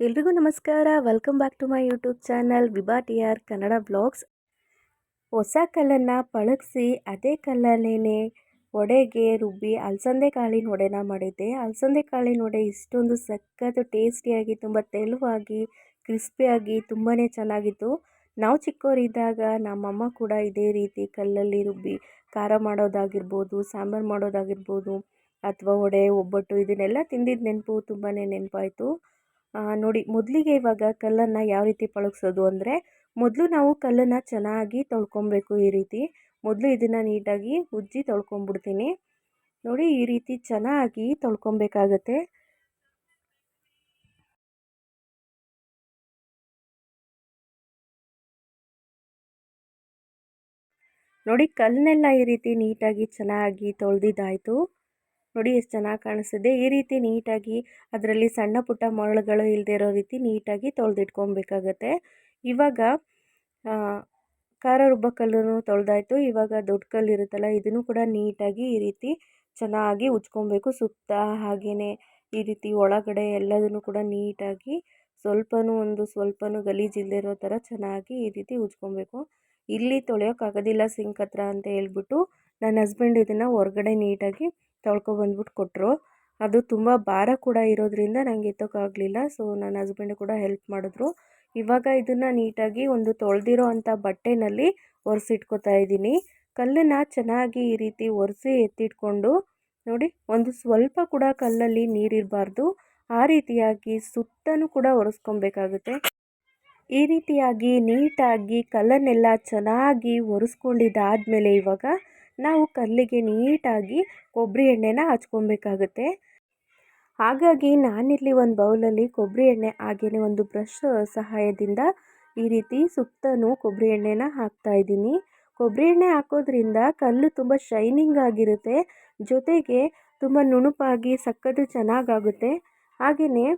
ಎಲ್ರಿಗೂ ನಮಸ್ಕಾರ. Welcome back to my YouTube channel Vibha T R Kannada blogs ಹೊಸ ಕಲ್ಲನ್ನು ಪಳಗಿಸಿ, ಅದೇ ಕಲ್ಲಲ್ಲೇ ಒಡೆಗೆ ರುಬ್ಬಿ, ಅಲಸಂದೆ ಕಾಳಿನ ಒಡೆನ ಮಾಡಿದ್ದೆ. ಅಲಸಂದೆ ಕಾಳಿನ ಒಡೆ ಇಷ್ಟೊಂದು ಸಖತ್ತು ಟೇಸ್ಟಿಯಾಗಿ, ತುಂಬ ತೆಳುವಾಗಿ, ಕ್ರಿಸ್ಪಿಯಾಗಿ ತುಂಬಾ ಚೆನ್ನಾಗಿತ್ತು. ನಾವು ಚಿಕ್ಕವರಿದ್ದಾಗ ನಮ್ಮಮ್ಮ ಕೂಡ ಇದೇ ರೀತಿ ಕಲ್ಲಲ್ಲಿ ರುಬ್ಬಿ, ಖಾರ ಮಾಡೋದಾಗಿರ್ಬೋದು, ಸಾಂಬಾರು ಮಾಡೋದಾಗಿರ್ಬೋದು, ಅಥವಾ ಒಡೆ, ಒಬ್ಬಟ್ಟು, ಇದನ್ನೆಲ್ಲ ತಿಂದಿದ್ದ ನೆನಪು ತುಂಬಾ ನೆನಪಾಯಿತು. ನೋಡಿ, ಮೊದಲಿಗೆ ಇವಾಗ ಕಲ್ಲನ್ನು ಯಾವ ರೀತಿ ಪಳಗಿಸೋದು ಅಂದರೆ, ಮೊದಲು ನಾವು ಕಲ್ಲನ್ನು ಚೆನ್ನಾಗಿ ತೊಳ್ಕೊಬೇಕು ಈ ರೀತಿ. ಮೊದಲು ಇದನ್ನು ನೀಟಾಗಿ ಉಜ್ಜಿ ತೊಳ್ಕೊಂಬಿಡ್ತೀನಿ. ನೋಡಿ, ಈ ರೀತಿ ಚೆನ್ನಾಗಿ ತೊಳ್ಕೊಬೇಕಾಗತ್ತೆ. ನೋಡಿ, ಕಲ್ಲನ್ನೆಲ್ಲ ಈ ರೀತಿ ನೀಟಾಗಿ ಚೆನ್ನಾಗಿ ತೊಳೆದಿದ್ದಾಯಿತು. ನೋಡಿ ಎಷ್ಟು ಚೆನ್ನಾಗಿ ಕಾಣಿಸ್ತಿದೆ. ಈ ರೀತಿ ನೀಟಾಗಿ ಅದರಲ್ಲಿ ಸಣ್ಣ ಪುಟ್ಟ ಮರಳುಗಳು ಇಲ್ಲದೆ ಇರೋ ರೀತಿ ನೀಟಾಗಿ ತೊಳೆದಿಟ್ಕೊಬೇಕಾಗತ್ತೆ. ಇವಾಗ ಖಾರ ರುಬ್ಬೋ ಕಲ್ಲೂ ತೊಳೆದಾಯ್ತು. ಇವಾಗ ದೊಡ್ಡ ಕಲ್ಲು ಇರುತ್ತಲ್ಲ, ಇದನ್ನು ಕೂಡ ನೀಟಾಗಿ ಈ ರೀತಿ ಚೆನ್ನಾಗಿ ಉಜ್ಕೊಬೇಕು. ಸುತ್ತ ಹಾಗೆಯೇ ಈ ರೀತಿ ಒಳಗಡೆ ಎಲ್ಲದನ್ನು ಕೂಡ ನೀಟಾಗಿ ಸ್ವಲ್ಪನೂ ಒಂದು ಸ್ವಲ್ಪನೂ ಗಲೀಜಿಲ್ಲದೆ ಇರೋ ಥರ ಚೆನ್ನಾಗಿ ಈ ರೀತಿ ಉಜ್ಕೊಬೇಕು. ಇಲ್ಲಿ ತೊಳೆಯೋಕ್ಕಾಗೋದಿಲ್ಲ ಸಿಂಕ್ ಹತ್ರ ಅಂತ ಹೇಳ್ಬಿಟ್ಟು ನನ್ನ ಹಸ್ಬೆಂಡ್ ಇದನ್ನು ಹೊರಗಡೆ ನೀಟಾಗಿ ತೊಳ್ಕೊಬಂದ್ಬಿಟ್ಟು ಕೊಟ್ಟರು ಅದು ತುಂಬ ಭಾರ ಕೂಡ ಇರೋದ್ರಿಂದ ನನಗೆ ಎತ್ತೋಕ್ಕಾಗಲಿಲ್ಲ ಸೊ ನನ್ನ ಹಸ್ಬೆಂಡ್ ಕೂಡ ಹೆಲ್ಪ್ ಮಾಡಿದ್ರು. ಇವಾಗ ಇದನ್ನು ನೀಟಾಗಿ ಒಂದು ತೊಳೆದಿರೋ ಅಂಥ ಬಟ್ಟೆನಲ್ಲಿ ಒರೆಸಿಟ್ಕೋತಾ ಇದ್ದೀನಿ. ಕಲ್ಲನ್ನು ಚೆನ್ನಾಗಿ ಈ ರೀತಿ ಒರೆಸಿ ಎತ್ತಿಟ್ಕೊಂಡು, ನೋಡಿ, ಒಂದು ಸ್ವಲ್ಪ ಕೂಡ ಕಲ್ಲಲ್ಲಿ ನೀರಿರಬಾರ್ದು ಆ ರೀತಿಯಾಗಿ ಸುತ್ತಲೂ ಕೂಡ ಒರೆಸ್ಕೊಬೇಕಾಗುತ್ತೆ. ಈ ರೀತಿಯಾಗಿ ನೀಟಾಗಿ ಕಲ್ಲನ್ನೆಲ್ಲ ಚೆನ್ನಾಗಿ ಒರೆಸ್ಕೊಂಡಿದ್ದಾದಮೇಲೆ ಇವಾಗ ನಾವು ಕಲ್ಲಿಗೆ ನೀಟಾಗಿ ಕೊಬ್ಬರಿ ಎಣ್ಣೆನ ಹಚ್ಕೊಬೇಕಾಗುತ್ತೆ. ಹಾಗಾಗಿ ನಾನಿಲ್ಲಿ ಒಂದು ಬೌಲಲ್ಲಿ ಕೊಬ್ಬರಿ ಎಣ್ಣೆ ಹಾಗೆಯೇ ಒಂದು ಬ್ರಷ್ ಸಹಾಯದಿಂದ ಈ ರೀತಿ ಸುತ್ತನೂ ಕೊಬ್ಬರಿ ಎಣ್ಣೆನ ಹಾಕ್ತಾ ಇದ್ದೀನಿ. ಕೊಬ್ಬರಿ ಎಣ್ಣೆ ಹಾಕೋದ್ರಿಂದ ಕಲ್ಲು ತುಂಬ ಶೈನಿಂಗ್ ಆಗಿರುತ್ತೆ, ಜೊತೆಗೆ ತುಂಬ ನುಣುಪಾಗಿ ಸಕ್ಕತ್ತು ಚೆನ್ನಾಗಾಗುತ್ತೆ. ಹಾಗೆಯೇ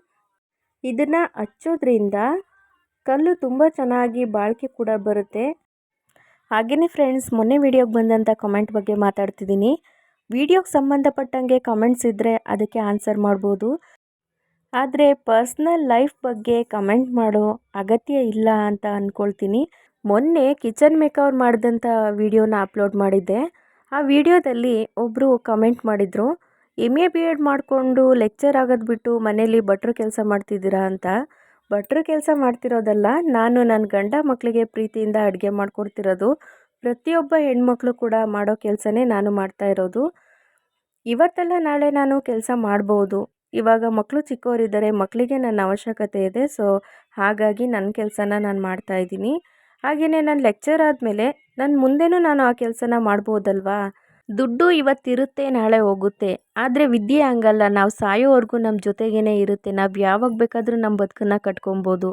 ಇದನ್ನು ಹಚ್ಚೋದ್ರಿಂದ ಕಲ್ಲು ತುಂಬ ಚೆನ್ನಾಗಿ ಬಾಳಿಕೆ ಕೂಡ ಬರುತ್ತೆ. ಹಾಗೆಯೇ ಫ್ರೆಂಡ್ಸ್ ಮೊನ್ನೆ ವೀಡಿಯೋಗೆ ಬಂದಂಥ ಕಮೆಂಟ್ ಬಗ್ಗೆ ಮಾತಾಡ್ತಿದ್ದೀನಿ ವಿಡಿಯೋಗೆ ಸಂಬಂಧಪಟ್ಟಂಗೆ ಕಮೆಂಟ್ಸ್ ಇದ್ದರೆ ಅದಕ್ಕೆ ಆನ್ಸರ್ ಮಾಡ್ಬೋದು. ಆದರೆ ಪರ್ಸ್ನಲ್ ಲೈಫ್ ಬಗ್ಗೆ ಕಮೆಂಟ್ ಮಾಡೋ ಅಗತ್ಯ ಇಲ್ಲ ಅಂತ ಅಂದ್ಕೊಳ್ತೀನಿ ಮೊನ್ನೆ ಕಿಚನ್ ಮೇಕವರ್ ಮಾಡಿದಂಥ ವಿಡಿಯೋನ ಅಪ್ಲೋಡ್ ಮಾಡಿದ್ದೆ. ಆ ವಿಡಿಯೋದಲ್ಲಿ ಒಬ್ಬರು ಕಮೆಂಟ್ ಮಾಡಿದರು ಎಂ ಎ ಬಿ ಎಡ್ ಮಾಡಿಕೊಂಡು ಲೆಕ್ಚರ್ ಆಗೋದು ಬಿಟ್ಟು ಮನೇಲಿ ಭಟ್ರು ಕೆಲಸ ಮಾಡ್ತಿದ್ದೀರಾ? ಅಂತ. ಭಟ್ರು ಕೆಲಸ ಮಾಡ್ತಿರೋದಲ್ಲ, ನಾನು ನನ್ನ ಗಂಡ ಮಕ್ಕಳಿಗೆ ಪ್ರೀತಿಯಿಂದ ಅಡುಗೆ ಮಾಡಿಕೊಡ್ತಿರೋದು. ಪ್ರತಿಯೊಬ್ಬ ಹೆಣ್ಮಕ್ಳು ಕೂಡ ಮಾಡೋ ಕೆಲಸನೇ ನಾನು ಮಾಡ್ತಾ ಇರೋದು. ಇವತ್ತಲ್ಲ ನಾಳೆ ನಾನು ಕೆಲಸ ಮಾಡ್ಬೋದು. ಇವಾಗ ಮಕ್ಕಳು ಚಿಕ್ಕವರಿದ್ದಾರೆ ಮಕ್ಕಳಿಗೆ ನನ್ನ ಅವಶ್ಯಕತೆ ಇದೆ, ಸೊ ಹಾಗಾಗಿ ನನ್ನ ಕೆಲಸನ ನಾನು ಮಾಡ್ತಾ ಇದ್ದೀನಿ. ಹಾಗೆಯೇ ನಾನು ಲೆಕ್ಚರ್ ಆದಮೇಲೆ ನನ್ನ ಮುಂದೆನೂ ನಾನು ಆ ಕೆಲಸನ ಮಾಡ್ಬೋದಲ್ವಾ? ದುಡ್ಡು ಇವತ್ತಿರುತ್ತೆ, ನಾಳೆ ಹೋಗುತ್ತೆ. ಆದರೆ ವಿದ್ಯೆ ಹಂಗಲ್ಲ. ನಾವು ಸಾಯೋವರೆಗೂ ನಮ್ಮ ಜೊತೆಗೇ ಇರುತ್ತೆ. ನಾವು ಯಾವಾಗ ಬೇಕಾದರೂ ನಮ್ಮ ಬದುಕನ್ನು ಕಟ್ಕೊಬೋದು.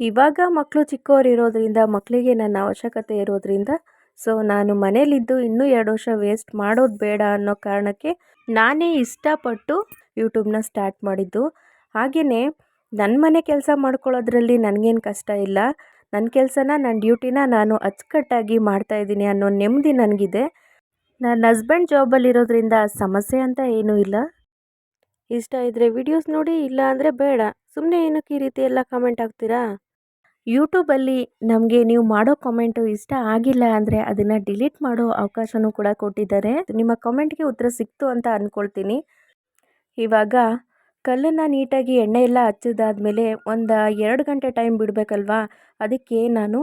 ಇವಾಗ ಮಕ್ಕಳು ಚಿಕ್ಕವರು ಇರೋದ್ರಿಂದ ಮಕ್ಕಳಿಗೆ ನನ್ನ ಅವಶ್ಯಕತೆ ಇರೋದ್ರಿಂದ, ಸೊ ನಾನು ಮನೇಲಿದ್ದು ಇನ್ನೂ ಎರಡು ವರ್ಷ ವೇಸ್ಟ್ ಮಾಡೋದು ಬೇಡ ಅನ್ನೋ ಕಾರಣಕ್ಕೆ ನಾನೇ ಇಷ್ಟಪಟ್ಟು ಯೂಟ್ಯೂಬ್ನ ಸ್ಟಾರ್ಟ್ ಮಾಡಿದ್ದು. ಹಾಗೆಯೇ ನನ್ನ ಮನೆ ಕೆಲಸ ಮಾಡ್ಕೊಳ್ಳೋದ್ರಲ್ಲಿ ನನಗೇನು ಕಷ್ಟ ಇಲ್ಲ. ನನ್ನ ಕೆಲಸನ ನನ್ನ ಡ್ಯೂಟಿನ ನಾನು ಅಚ್ಚುಕಟ್ಟಾಗಿ ಮಾಡ್ತಾಯಿದ್ದೀನಿ ಅನ್ನೋ ನೆಮ್ಮದಿ ನನಗಿದೆ. ನನ್ನ ಹಸ್ಬೆಂಡ್ ಜಾಬಲ್ಲಿರೋದ್ರಿಂದ ಸಮಸ್ಯೆ ಅಂತ ಏನೂ ಇಲ್ಲ. ಇಷ್ಟ ಇದ್ದರೆ ವಿಡಿಯೋಸ್ ನೋಡಿ, ಇಲ್ಲ ಅಂದರೆ ಬೇಡ. ಸುಮ್ಮನೆ ಏನಕ್ಕೆ ಈ ರೀತಿ ಎಲ್ಲ ಕಮೆಂಟ್ ಹಾಕ್ತೀರಾ? ಯೂಟ್ಯೂಬಲ್ಲಿ ನಮಗೆ ನೀವು ಮಾಡೋ ಕಾಮೆಂಟು ಇಷ್ಟ ಆಗಿಲ್ಲ ಅಂದರೆ ಅದನ್ನು ಡಿಲೀಟ್ ಮಾಡೋ ಅವಕಾಶನೂ ಕೂಡ ಕೊಟ್ಟಿದ್ದಾರೆ. ನಿಮ್ಮ ಕಾಮೆಂಟ್ಗೆ ಉತ್ತರ ಸಿಕ್ತು ಅಂತ ಅಂದ್ಕೊಳ್ತೀನಿ ಇವಾಗ ಕಲ್ಲನ್ನು ನೀಟಾಗಿ ಎಣ್ಣೆ ಎಲ್ಲ ಹಚ್ಚಿದಾದ್ಮೇಲೆ ಒಂದು ಎರಡು ಗಂಟೆ ಟೈಮ್ ಬಿಡಬೇಕಲ್ವಾ? ಅದಕ್ಕೆ ನಾನು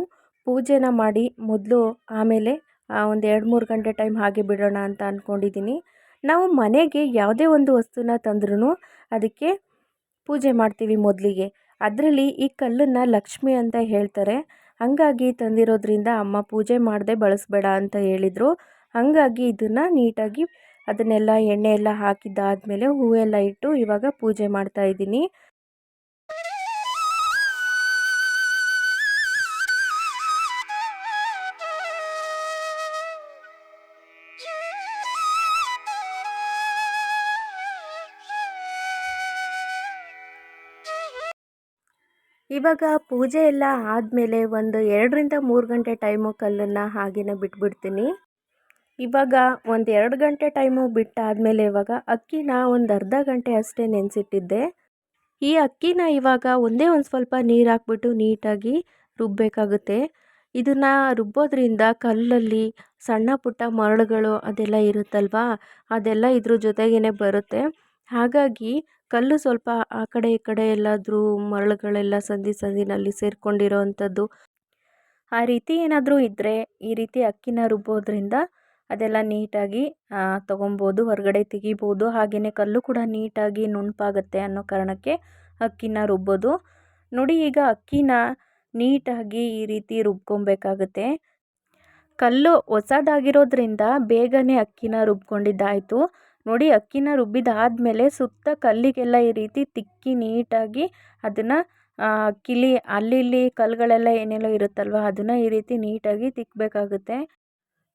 ಪೂಜೆನ ಮಾಡಿ ಮೊದಲು ಆಮೇಲೆ ಒಂದು ಎರಡು ಮೂರು ಗಂಟೆ ಟೈಮ್ ಹಾಗೆ ಬಿಡೋಣ ಅಂತ ಅಂದ್ಕೊಂಡಿದ್ದೀನಿ ನಾವು ಮನೆಗೆ ಯಾವುದೇ ಒಂದು ವಸ್ತುನ ತಂದ್ರೂ ಅದಕ್ಕೆ ಪೂಜೆ ಮಾಡ್ತೀವಿ ಮೊದಲಿಗೆ. ಅದರಲ್ಲಿ ಈ ಕಲ್ಲನ್ನು ಲಕ್ಷ್ಮಿ ಅಂತ ಹೇಳ್ತಾರೆ. ಹಾಗಾಗಿ ತಂದಿರೋದ್ರಿಂದ ಅಮ್ಮ ಪೂಜೆ ಮಾಡದೆ ಬಳಸಬೇಡ ಅಂತ ಹೇಳಿದರು. ಹಾಗಾಗಿ ಇದನ್ನು ನೀಟಾಗಿ ಅದನ್ನೆಲ್ಲ ಎಣ್ಣೆ ಎಲ್ಲ ಹಾಕಿದ್ದಾದಮೇಲೆ ಹೂವೆಲ್ಲ ಇಟ್ಟು ಇವಾಗ ಪೂಜೆ ಮಾಡ್ತಾಯಿದ್ದೀನಿ ಇವಾಗ ಪೂಜೆ ಎಲ್ಲ ಆದಮೇಲೆ ಒಂದು ಎರಡರಿಂದ ಮೂರು ಗಂಟೆ ಟೈಮು ಕಲ್ಲನ್ನು ಹಾಗೆಯೇ ಬಿಟ್ಬಿಡ್ತೀನಿ. ಇವಾಗ ಒಂದು ಎರಡು ಗಂಟೆ ಟೈಮು ಬಿಟ್ಟಾದಮೇಲೆ ಇವಾಗ ಅಕ್ಕಿನ ಒಂದು ಅರ್ಧ ಗಂಟೆ ಅಷ್ಟೇ ನೆನೆಸಿಟ್ಟಿದ್ದೆ. ಈ ಅಕ್ಕಿನ ಇವಾಗ ಒಂದೇ ಒಂದು ಸ್ವಲ್ಪ ನೀರು ಹಾಕ್ಬಿಟ್ಟು ನೀಟಾಗಿ ರುಬ್ಬಬೇಕಾಗುತ್ತೆ ಇದನ್ನು ರುಬ್ಬೋದ್ರಿಂದ ಕಲ್ಲಲ್ಲಿ ಸಣ್ಣ ಪುಟ್ಟ ಮರಳುಗಳು ಅದೆಲ್ಲ ಇರುತ್ತಲ್ವಾ, ಅದೆಲ್ಲ ಇದ್ರ ಜೊತೆಗೇ ಬರುತ್ತೆ. ಹಾಗಾಗಿ ಕಲ್ಲು ಸ್ವಲ್ಪ ಆ ಕಡೆ ಈ ಕಡೆ ಎಲ್ಲಾದರೂ ಮರಳುಗಳೆಲ್ಲ ಸಂದಿ ಸಂದಿನಲ್ಲಿ ಸೇರಿಕೊಂಡಿರೋ ಅಂಥದ್ದು ಆ ರೀತಿ ಏನಾದರೂ ಇದ್ದರೆ ಈ ರೀತಿ ಅಕ್ಕಿನ ರುಬ್ಬೋದ್ರಿಂದ ಅದೆಲ್ಲ ನೀಟಾಗಿ ತೊಗೊಬೋದು, ಹೊರಗಡೆ ತೆಗಿಬೋದು. ಹಾಗೆಯೇ ಕಲ್ಲು ಕೂಡ ನೀಟಾಗಿ ನುಣಪಾಗುತ್ತೆ ಅನ್ನೋ ಕಾರಣಕ್ಕೆ ಅಕ್ಕಿನ ರುಬ್ಬೋದು. ನೋಡಿ ಈಗ ಅಕ್ಕಿನ ನೀಟಾಗಿ ಈ ರೀತಿ ರುಬ್ಕೊಬೇಕಾಗತ್ತೆ. ಕಲ್ಲು ಹೊಸದಾಗಿರೋದ್ರಿಂದ ಬೇಗನೆ ಅಕ್ಕಿನ ರುಬ್ಕೊಂಡಿದ್ದಾಯಿತು. ನೋಡಿ ಅಕ್ಕಿನ ರುಬ್ಬಿದಾದಮೇಲೆ ಸುತ್ತ ಕಲ್ಲಿಗೆಲ್ಲ ಈ ರೀತಿ ತಿಕ್ಕಿ ನೀಟಾಗಿ ಅದನ್ನು ಕಿಲಿ ಅಲ್ಲಿ ಇಲ್ಲಿ ಕಲ್ಲುಗಳೆಲ್ಲ ಏನೆಲ್ಲ ಇರುತ್ತಲ್ವ ಅದನ್ನು ಈ ರೀತಿ ನೀಟಾಗಿ ತಿಕ್ಕಬೇಕಾಗುತ್ತೆ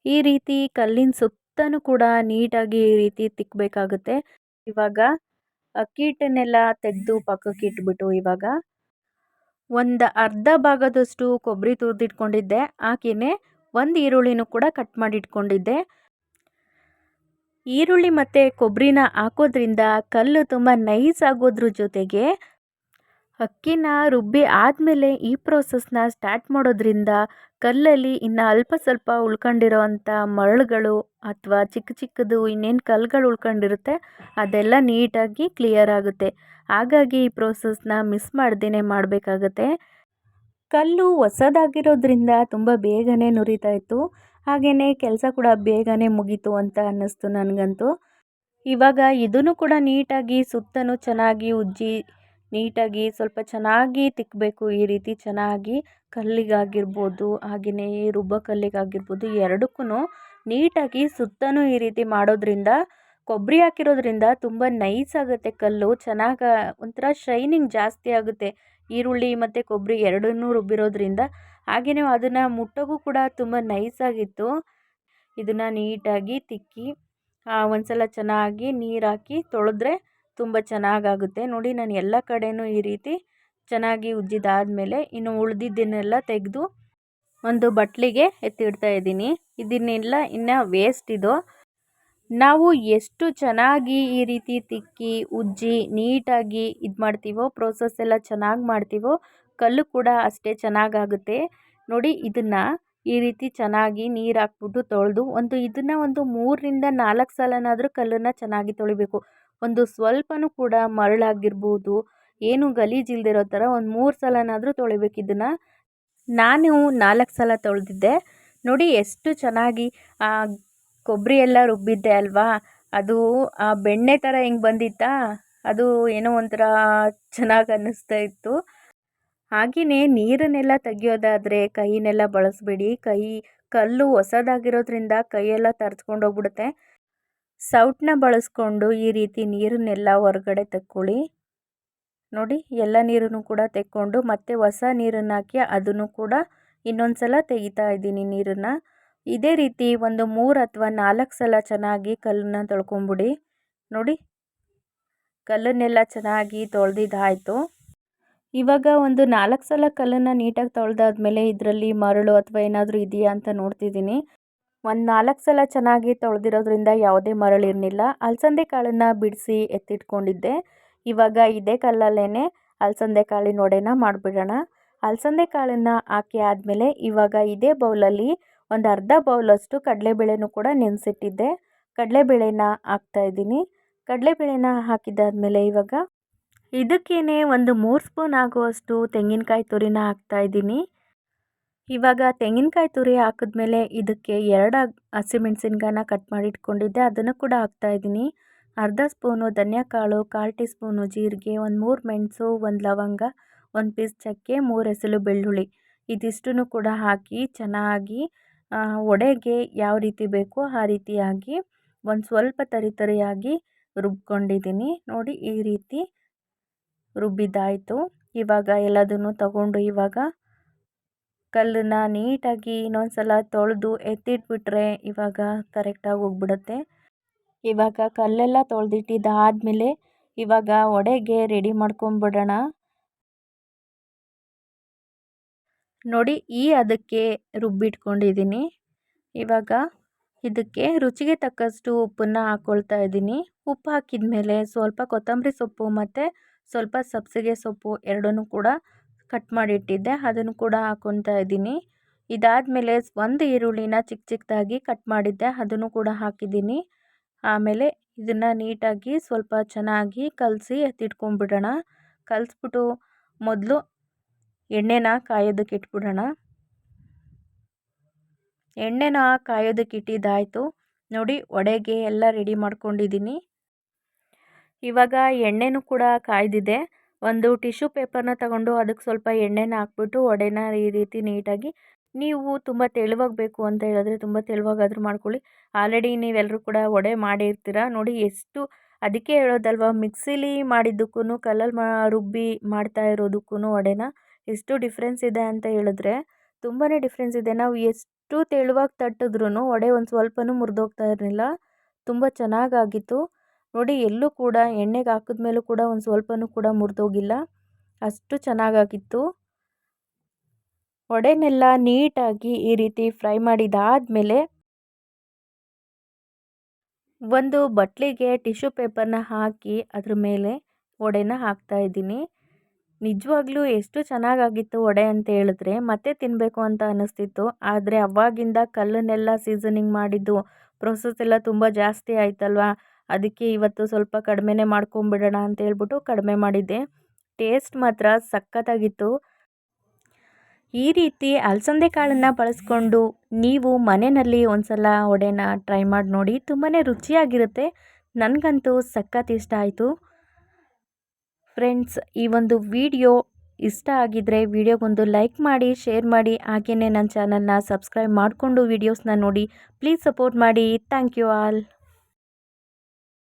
ಈ ರೀತಿ ಕಲ್ಲಿನ ಸುತ್ತನೂ ಕೂಡ ನೀಟಾಗಿ ಈ ರೀತಿ ತಿಕ್ಕಬೇಕಾಗುತ್ತೆ ಇವಾಗ ಅಕ್ಕಿ ತೆಗೆದು ಪಕ್ಕಕ್ಕೆ ಇಟ್ಬಿಟ್ಟು ಇವಾಗ ಒಂದು ಅರ್ಧ ಭಾಗದಷ್ಟು ಕೊಬ್ಬರಿ ತುರಿದಿಟ್ಕೊಂಡಿದ್ದೆ. ಹಾಗೆಯೇ ಒಂದು ಈರುಳ್ಳಿನೂ ಕೂಡ ಕಟ್ ಮಾಡಿ ಇಟ್ಕೊಂಡಿದ್ದೆ ಈರುಳ್ಳಿ ಮತ್ತು ಕೊಬ್ಬರಿನ ಹಾಕೋದ್ರಿಂದ ಕಲ್ಲು ತುಂಬ ನೈಸ್ ಆಗೋದ್ರ ಜೊತೆಗೆ ಅಕ್ಕಿನ ರುಬ್ಬಿ ಆದಮೇಲೆ ಈ ಪ್ರೋಸೆಸ್ನ ಸ್ಟಾರ್ಟ್ ಮಾಡೋದ್ರಿಂದ ಕಲ್ಲಲ್ಲಿ ಇನ್ನು ಅಲ್ಪ ಸ್ವಲ್ಪ ಉಳ್ಕೊಂಡಿರೋ ಅಂಥ ಮರಳುಗಳು ಅಥವಾ ಚಿಕ್ಕ ಚಿಕ್ಕದು ಇನ್ನೇನು ಕಲ್ಲುಗಳು ಉಳ್ಕೊಂಡಿರುತ್ತೆ, ಅದೆಲ್ಲ ನೀಟಾಗಿ ಕ್ಲಿಯರ್ ಆಗುತ್ತೆ. ಹಾಗಾಗಿ ಈ ಪ್ರೋಸೆಸ್ನ ಮಿಸ್ ಮಾಡ್ದೇ ಮಾಡಬೇಕಾಗತ್ತೆ. ಕಲ್ಲು ಹೊಸದಾಗಿರೋದ್ರಿಂದ ತುಂಬ ಬೇಗನೆ ನುರಿತಾ ಇತ್ತು. ಹಾಗೆಯೇ ಕೆಲಸ ಕೂಡ ಬೇಗನೆ ಮುಗೀತು ಅಂತ ಅನ್ನಿಸ್ತು ನನಗಂತೂ. ಇವಾಗ ಇದನ್ನು ಕೂಡ ನೀಟಾಗಿ ಸುತ್ತನೂ ಚೆನ್ನಾಗಿ ಉಜ್ಜಿ, ನೀಟಾಗಿ ಸ್ವಲ್ಪ ಚೆನ್ನಾಗಿ ತಿಕ್ಕಬೇಕು ಈ ರೀತಿ ಚೆನ್ನಾಗಿ. ಕಲ್ಲಿಗಾಗಿರ್ಬೋದು ಹಾಗೆಯೇ ರುಬ್ಬ ಕಲ್ಲಿಗಾಗಿರ್ಬೋದು ಎರಡಕ್ಕೂ ನೀಟಾಗಿ ಸುತ್ತನೂ ಈ ರೀತಿ ಮಾಡೋದ್ರಿಂದ ಕೊಬ್ಬರಿ ಹಾಕಿರೋದ್ರಿಂದ ತುಂಬ ನೈಸ್ ಆಗುತ್ತೆ ಕಲ್ಲು, ಚೆನ್ನಾಗಿ ಒಂಥರ ಶೈನಿಂಗ್ ಜಾಸ್ತಿ ಆಗುತ್ತೆ. ಈರುಳ್ಳಿ ಮತ್ತು ಕೊಬ್ಬರಿ ಎರಡನ್ನೂ ರುಬ್ಬಿರೋದ್ರಿಂದ ಹಾಗೆಯೇ ಅದನ್ನು ಮುಟ್ಟೋಕ್ಕೂ ಕೂಡ ತುಂಬ ನೈಸಾಗಿತ್ತು ಇದನ್ನು ನೀಟಾಗಿ ತಿಕ್ಕಿ ಒಂದು ಸಲ ಚೆನ್ನಾಗಿ ನೀರು ಹಾಕಿ ತೊಳೆದ್ರೆ ತುಂಬ ಚೆನ್ನಾಗಾಗುತ್ತೆ. ನೋಡಿ ನಾನು ಎಲ್ಲ ಕಡೆಯೂ ಈ ರೀತಿ ಚೆನ್ನಾಗಿ ಉಜ್ಜಿದಾದಮೇಲೆ ಇನ್ನು ಉಳಿದಿದ್ದನ್ನೆಲ್ಲ ತೆಗೆದು ಒಂದು ಬಟ್ಲಿಗೆ ಎತ್ತಿಡ್ತಾ ಇದ್ದೀನಿ. ಇದನ್ನೆಲ್ಲ ಇನ್ನು ವೇಸ್ಟ್ ಇದು. ನಾವು ಎಷ್ಟು ಚೆನ್ನಾಗಿ ಈ ರೀತಿ ತಿಕ್ಕಿ, ಉಜ್ಜಿ, ನೀಟಾಗಿ ಇದು ಮಾಡ್ತೀವೋ ಪ್ರೋಸೆಸ್ ಎಲ್ಲ ಚೆನ್ನಾಗಿ ಮಾಡ್ತೀವೋ ಕಲ್ಲು ಕೂಡ ಅಷ್ಟೇ ಚೆನ್ನಾಗಾಗುತ್ತೆ. ನೋಡಿ ಇದನ್ನು ಈ ರೀತಿ ಚೆನ್ನಾಗಿ ನೀರು ಹಾಕ್ಬಿಟ್ಟು ತೊಳೆದು ಒಂದು ಇದನ್ನು ಒಂದು ಮೂರರಿಂದ ನಾಲ್ಕು ಸಲನಾದರೂ ಕಲ್ಲನ್ನು ಚೆನ್ನಾಗಿ ತೊಳಿಬೇಕು. ಒಂದು ಸ್ವಲ್ಪನೂ ಕೂಡ ಮರಳಾಗಿರ್ಬೋದು, ಏನು ಗಲೀಜಿಲ್ದಿರೋ ಥರ ಒಂದು ಮೂರು ಸಲನಾದರೂ ತೊಳಿಬೇಕು ಇದನ್ನು. ನಾನು ನಾಲ್ಕು ಸಲ ತೊಳೆದಿದ್ದೆ. ನೋಡಿ ಎಷ್ಟು ಚೆನ್ನಾಗಿ ಕೊಬ್ಬರಿ ಎಲ್ಲ ರುಬ್ಬಿದ್ದೆ ಅಲ್ವಾ? ಅದು ಆ ಬೆಣ್ಣೆ ಥರ ಹಿಂಗೆ ಬಂದಿತ್ತಾ? ಅದು ಏನೋ ಒಂಥರ ಚೆನ್ನಾಗಿ ಅನ್ನಿಸ್ತಾ ಇತ್ತು. ಹಾಗೆಯೇ ನೀರನ್ನೆಲ್ಲ ತೆಗಿಯೋದಾದರೆ ಕೈನೆಲ್ಲ ಬಳಸಬೇಡಿ. ಕೈ, ಕಲ್ಲು ಹೊಸದಾಗಿರೋದ್ರಿಂದ ಕೈಯೆಲ್ಲ ತರ್ಚ್ಕೊಂಡು ಹೋಗ್ಬಿಡುತ್ತೆ. ಸೌಟನ್ನ ಬಳಸ್ಕೊಂಡು ಈ ರೀತಿ ನೀರನ್ನೆಲ್ಲ ಹೊರಗಡೆ ತೆಕ್ಕೊಳ್ಳಿ. ನೋಡಿ, ಎಲ್ಲ ನೀರನ್ನು ಕೂಡ ತೆಕ್ಕೊಂಡು ಮತ್ತೆ ಹೊಸ ನೀರನ್ನು ಹಾಕಿ ಅದನ್ನು ಕೂಡ ಇನ್ನೊಂದು ಸಲ ತೆಗಿತಾ ಇದ್ದೀನಿ ನೀರನ್ನು. ಇದೇ ರೀತಿ ಒಂದು ಮೂರು ಅಥವಾ ನಾಲ್ಕು ಸಲ ಚೆನ್ನಾಗಿ ಕಲ್ಲನ್ನ ತೊಳ್ಕೊಂಬಿಡಿ. ನೋಡಿ, ಕಲ್ಲನ್ನೆಲ್ಲ ಚೆನ್ನಾಗಿ ತೊಳೆದಿದ್ದಾಯಿತು. ಇವಾಗ ಒಂದು ನಾಲ್ಕು ಸಲ ಕಲ್ಲನ್ನು ನೀಟಾಗಿ ತೊಳೆದಾದ್ಮೇಲೆ ಇದರಲ್ಲಿ ಮರಳು ಅಥವಾ ಏನಾದರೂ ಇದೆಯಾ ಅಂತ ನೋಡ್ತಿದ್ದೀನಿ. ಒಂದು ನಾಲ್ಕು ಸಲ ಚೆನ್ನಾಗಿ ತೊಳೆದಿರೋದ್ರಿಂದ ಯಾವುದೇ ಮರಳಿರಲಿಲ್ಲ ಅಲಸಂದೆ ಕಾಳನ್ನು ಬಿಡಿಸಿ ಎತ್ತಿಟ್ಕೊಂಡಿದ್ದೆ. ಇವಾಗ ಇದೇ ಕಲ್ಲಲ್ಲೇ ಅಲಸಂದೆ ಕಾಳಿನ ಒಡೆನ ಮಾಡಿಬಿಡೋಣ. ಅಲಸಂದೆ ಕಾಳನ್ನು ಹಾಕಿ ಆದಮೇಲೆ ಇವಾಗ ಇದೇ ಬೌಲಲ್ಲಿ ಒಂದು ಅರ್ಧ ಬೌಲಷ್ಟು ಕಡಲೆಬೇಳೆನೂ ಕೂಡ ನೆನೆಸಿಟ್ಟಿದ್ದೆ. ಕಡಲೆಬೇಳೆನ ಹಾಕ್ತಾಯಿದ್ದೀನಿ ಕಡಲೆಬೇಳೆನ ಹಾಕಿದ್ದಾದಮೇಲೆ ಇವಾಗ ಇದಕ್ಕೇನೆ ಒಂದು ಮೂರು ಸ್ಪೂನ್ ಆಗುವಷ್ಟು ತೆಂಗಿನಕಾಯಿ ತುರಿನ ಹಾಕ್ತಾಯಿದ್ದೀನಿ ಇವಾಗ ತೆಂಗಿನಕಾಯಿ ತುರಿ ಹಾಕಿದ್ಮೇಲೆ ಇದಕ್ಕೆ ಎರಡು ಹಸಿಮೆಣಸಿನ್ಕಾಯನ್ನ ಕಟ್ ಮಾಡಿ ಇಟ್ಕೊಂಡಿದ್ದೆ. ಅದನ್ನು ಕೂಡ ಹಾಕ್ತಾಯಿದ್ದೀನಿ ಅರ್ಧ ಸ್ಪೂನು ಧನಿಯಾಕಾಳು, ಕಾಲು ಟೀ ಸ್ಪೂನು ಜೀರಿಗೆ, ಒಂದು ಮೂರು ಮೆಣಸು, ಒಂದು ಲವಂಗ, ಒಂದು ಪೀಸ್ ಚಕ್ಕೆ, ಮೂರು ಎಸಳು ಬೆಳ್ಳುಳ್ಳಿ. ಇದಿಷ್ಟನ್ನು ಕೂಡ ಹಾಕಿ ಚೆನ್ನಾಗಿ ಒಡೆಗೆ ಯಾವ ರೀತಿ ಬೇಕೋ ಆ ರೀತಿಯಾಗಿ, ಒಂದು ಸ್ವಲ್ಪ ತರಿತರಿಯಾಗಿ ರುಬ್ಕೊಂಡಿದ್ದೀನಿ. ನೋಡಿ ಈ ರೀತಿ ರುಬ್ಬಿದ್ದಾಯಿತು. ಇವಾಗ ಎಲ್ಲದನ್ನು ತಗೊಂಡು ಇವಾಗ ಕಲ್ಲನ್ನ ನೀಟಾಗಿ ಇನ್ನೊಂದು ಸಲ ತೊಳೆದು ಎತ್ತಿಟ್ಬಿಟ್ರೆ ಇವಾಗ ಕರೆಕ್ಟಾಗಿ ಹೋಗ್ಬಿಡುತ್ತೆ. ಇವಾಗ ಕಲ್ಲೆಲ್ಲ ತೊಳೆದಿಟ್ಟಿದ್ದಾದಮೇಲೆ ಇವಾಗ ಒಡೆಗೆ ರೆಡಿ ಮಾಡ್ಕೊಂಬಿಡೋಣ. ನೋಡಿ, ಈ ಅದಕ್ಕೆ ರುಬ್ಬಿಟ್ಕೊಂಡಿದ್ದೀನಿ. ಇವಾಗ ಇದಕ್ಕೆ ರುಚಿಗೆ ತಕ್ಕಷ್ಟು ಉಪ್ಪನ್ನು ಹಾಕ್ಕೊಳ್ತಾ ಇದ್ದೀನಿ. ಉಪ್ಪು ಹಾಕಿದ ಮೇಲೆ ಸ್ವಲ್ಪ ಕೊತ್ತಂಬರಿ ಸೊಪ್ಪು ಮತ್ತು ಸ್ವಲ್ಪ ಸಬ್ಬಸಿಗೆ ಸೊಪ್ಪು ಎರಡನ್ನೂ ಕೂಡ ಕಟ್ ಮಾಡಿ ಇಟ್ಟಿದ್ದೆ ಅದನ್ನು ಕೂಡ ಹಾಕೊತಾ ಇದ್ದೀನಿ. ಇದಾದಮೇಲೆ ಒಂದು ಈರುಳ್ಳಿನ ಚಿಕ್ಕ ಚಿಕ್ಕದಾಗಿ ಕಟ್ ಮಾಡಿದ್ದೆ. ಅದನ್ನು ಕೂಡ ಹಾಕಿದ್ದೀನಿ. ಆಮೇಲೆ ಇದನ್ನು ನೀಟಾಗಿ ಸ್ವಲ್ಪ ಚೆನ್ನಾಗಿ ಕಲಸಿ ಎತ್ತಿಟ್ಕೊಂಡ್ಬಿಡೋಣ. ಕಲಿಸ್ಬಿಟ್ಟು ಮೊದಲು ಎಣ್ಣೆನ ಕಾಯೋದಕ್ಕೆ ಇಟ್ಬಿಡೋಣ. ಎಣ್ಣೆನ ಕಾಯೋದಕ್ಕೆ ಇಟ್ಟಿದ್ದಾಯಿತು. ನೋಡಿ ವಡೆಗೆ ಎಲ್ಲ ರೆಡಿ ಮಾಡ್ಕೊಂಡಿದ್ದೀನಿ. ಇವಾಗ ಎಣ್ಣೆನೂ ಕೂಡ ಕಾಯ್ದಿದೆ. ಒಂದು ಟಿಶ್ಯೂ ಪೇಪರ್ನ ತಗೊಂಡು ಅದಕ್ಕೆ ಸ್ವಲ್ಪ ಎಣ್ಣೆನ ಹಾಕ್ಬಿಟ್ಟು ವಡೆನ ಈ ರೀತಿ ನೀಟಾಗಿ ನೀವು ತುಂಬ ತೆಳುವಾಗಿ ಬೇಕು ಅಂತ ಹೇಳಿದ್ರೆ ತುಂಬ ತೆಳುವಾಗಾದರೂ ಮಾಡ್ಕೊಳ್ಳಿ. ಆಲ್ರೆಡಿ ನೀವೆಲ್ಲರೂ ಕೂಡ ವಡೆ ಮಾಡಿರ್ತೀರ. ನೋಡಿ ಎಷ್ಟು ಅದಕ್ಕೆ ಹೇಳೋದಲ್ವ, ಮಿಕ್ಸಿಲಿ ಮಾಡಿದ್ದಕ್ಕೂ ಕಲ್ಲಲ್ಲಿ ಮಾ ರುಬ್ಬಿ ಮಾಡ್ತಾ ಇರೋದಕ್ಕೂ ವಡೆನ ಎಷ್ಟು ಡಿಫ್ರೆನ್ಸ್ ಇದೆ ಅಂತ ಹೇಳಿದ್ರೆ ತುಂಬಾ ಡಿಫ್ರೆನ್ಸ್ ಇದೆ. ನಾವು ಎಷ್ಟು ತೆಳುವಾಗಿ ತಟ್ಟಿದ್ರೂ ವಡೆ ಒಂದು ಸ್ವಲ್ಪನೂ ಮುರಿದೋಗ್ತಾ ಇರಲಿಲ್ಲ. ತುಂಬ ಚೆನ್ನಾಗಾಗಿತ್ತು. ನೋಡಿ ಎಲ್ಲೂ ಕೂಡ ಎಣ್ಣೆಗೆ ಹಾಕಿದ ಮೇಲೂ ಕೂಡ ಒಂದು ಸ್ವಲ್ಪನೂ ಕೂಡ ಮುರಿದೋಗಿಲ್ಲ. ಅಷ್ಟು ಚೆನ್ನಾಗಾಗಿತ್ತು. ವಡೆನೆಲ್ಲ ನೀಟಾಗಿ ಈ ರೀತಿ ಫ್ರೈ ಮಾಡಿದಾದಮೇಲೆ ಒಂದು ಬಟ್ಲಿಗೆ ಟಿಶ್ಯೂ ಪೇಪರ್ನ ಹಾಕಿ ಅದ್ರ ಮೇಲೆ ವಡೆನ ಹಾಕ್ತಾಯಿದ್ದೀನಿ ನಿಜವಾಗ್ಲೂ ಎಷ್ಟು ಚೆನ್ನಾಗಾಗಿತ್ತು ವಡೆ ಅಂತ ಹೇಳಿದ್ರೆ ಮತ್ತೆ ತಿನ್ನಬೇಕು ಅಂತ ಅನ್ನಿಸ್ತಿತ್ತು ಆದರೆ ಅವಾಗಿಂದ ಕಲ್ಲನ್ನೆಲ್ಲ ಸೀಸನಿಂಗ್ ಮಾಡಿದ್ದು ಪ್ರೊಸೆಸ್ ಎಲ್ಲ ತುಂಬ ಜಾಸ್ತಿ ಆಯ್ತಲ್ವಾ? ಅದಕ್ಕೆ ಇವತ್ತು ಸ್ವಲ್ಪ ಕಡಿಮೆನೇ ಮಾಡ್ಕೊಂಬಿಡೋಣ ಅಂತ ಹೇಳ್ಬಿಟ್ಟು ಕಡಿಮೆ ಮಾಡಿದ್ದೆ. ಟೇಸ್ಟ್ ಮಾತ್ರ ಸಖತ್ತಾಗಿತ್ತು. ಈ ರೀತಿ ಅಲಸಂದೆ ಕಾಳನ್ನು ಬಳಸ್ಕೊಂಡು ನೀವು ಮನೆಯಲ್ಲಿ ಒಂದ್ಸಲ ಒಡೆನ ಟ್ರೈ ಮಾಡಿ ನೋಡಿ ತುಂಬಾ ರುಚಿಯಾಗಿರುತ್ತೆ. ನನಗಂತೂ ಸಖತ್ ಇಷ್ಟ ಆಯಿತು. ಫ್ರೆಂಡ್ಸ್, ಈ ಒಂದು ವಿಡಿಯೋ ಇಷ್ಟ ಆಗಿದ್ದರೆ ವಿಡಿಯೋಗೊಂದು ಲೈಕ್ ಮಾಡಿ, ಶೇರ್ ಮಾಡಿ ಹಾಗೆಯೇ ನನ್ನ ಚಾನಲ್ನ ಸಬ್ಸ್ಕ್ರೈಬ್ ಮಾಡಿಕೊಂಡು ವೀಡಿಯೋಸ್ನ ನೋಡಿ. ಪ್ಲೀಸ್ ಸಪೋರ್ಟ್ ಮಾಡಿ. Thank you all.